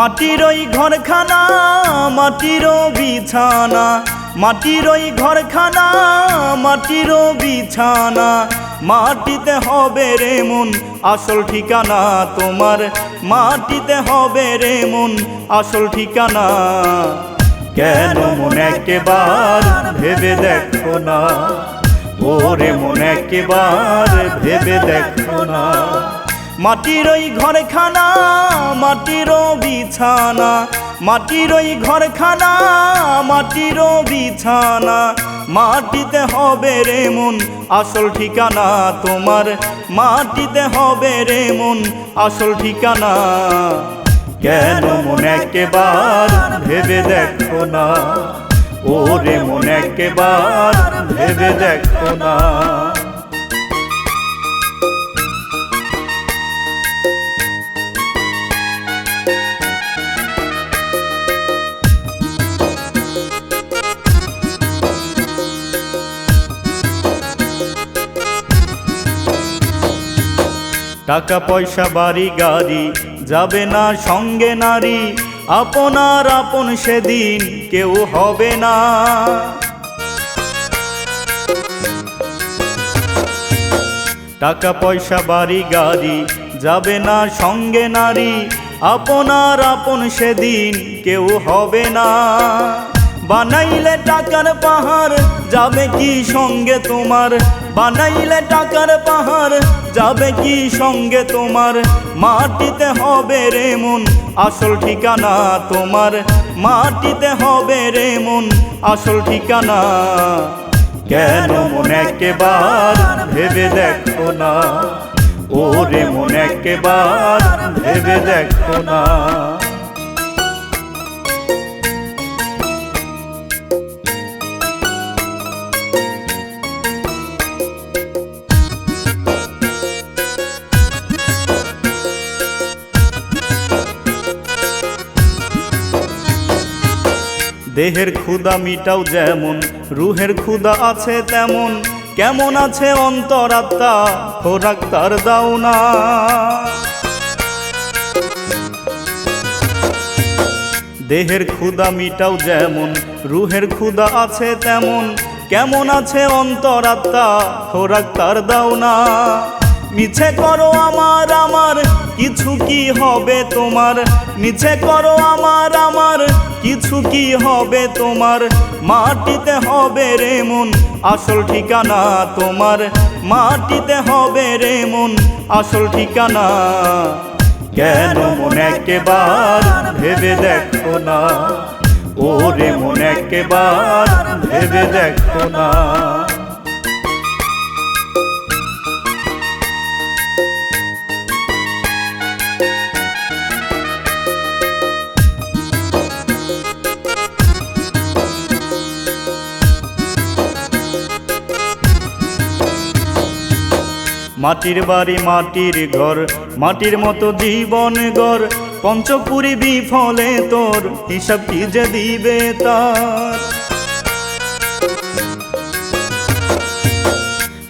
মাটির ওই ঘরখানা, মাটির বিছানা। মাটির ওই ঘরখানা, মাটির বিছানা। মাটিতে হবে রে মন, আসল ঠিকানা তোমার। মাটিতে হবে রে মন, আসল ঠিকানা। কেন মন একেবার ভেবে দেখো না? ওরে মন একেবার ভেবে দেখো না? মাটির ওই ঘরখানা, মাটির বিছানা, মাটির ওই ঘরখানা, মাটির বিছানা। মাটিতে হবে রে মন, আসল ঠিকানা তোমার। মাটিতে হবে রে মন, আসল ঠিকানা। কেন মন একেবার ভেবে দেখো না? ও ওরে মন একেবার ভেবে দেখো না। টাকা পয়সা, বাড়ি, গাড়ি, যাবে না সঙ্গে নারী, আপনার আপন সেদিন কেউ হবে না। টাকা পয়সা, বাড়ি, গাড়ি, যাবে না সঙ্গে নারী, আপনার আপন সেদিন কেউ হবে না। বানাইলে টাকার পাহাড়, যাবে কি সঙ্গে তোমার? বানাইলে টাকার পাহাড়, যাবে কি সঙ্গে তোমার? মাটিতে হবে রে মন, আসল ঠিকানা তোমার। মাটিতে হবে রে মন, আসল ঠিকানা। কেন মন একেবার ভেবে দেখো না? ওরে মন একেবার ভেবে দেখো না। দেহের ক্ষুদা মিটাও যেমন, রুহের ক্ষুদা আছে তেমন। কেমন আছে অন্তরাত্মা? খোরাক তার দাও না। দেহের ক্ষুদা মিটাও যেমন, রুহের ক্ষুদা আছে তেমন। কেমন আছে অন্তরাত্মা? খোরাক তার দাও না। মিছে করো আমার আমার, কিছু কি হবে তোমার? মিছে করো আমার আমার কিছু কি হবে তোমার? মাটিতে হবে রে মন, আসল ঠিকানা তোমার। মাটিতে হবে রে মন, আসল ঠিকানা। কেন মন একেবার ভেবে দেখো না? ওরে মন একেবার ভেবে দেখো না। মাটির বাড়ি, মাটির ঘর, মাটির মতো জীবন গর পঞ্চপুরি বিফলে তোর হিসাব কি যে দিবে তার?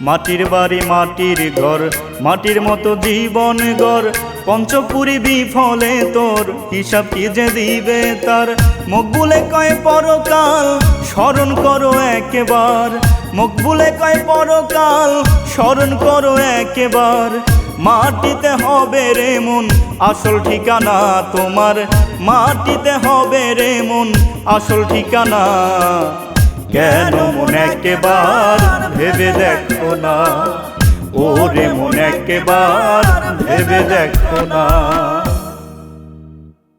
মাটির বাড়ি, মাটির ঘর, মাটির মতো জীবন গর পঞ্চপুরি বিফলে তোর হিসাব কি যে দিবে তার? মকবুলে কয় পরকাল, স্মরণ করো একেবার। মকবুলে কয় পরকাল, স্মরণ করো একেবার। মাটিতে হবে রে মন, আসল ঠিকানা তোমার। মাটিতে হবে রে মন, আসল ঠিকানা। কেন মন একেবার ভেবে দেখো না? ওরে মন একেবার ভেবে দেখো না।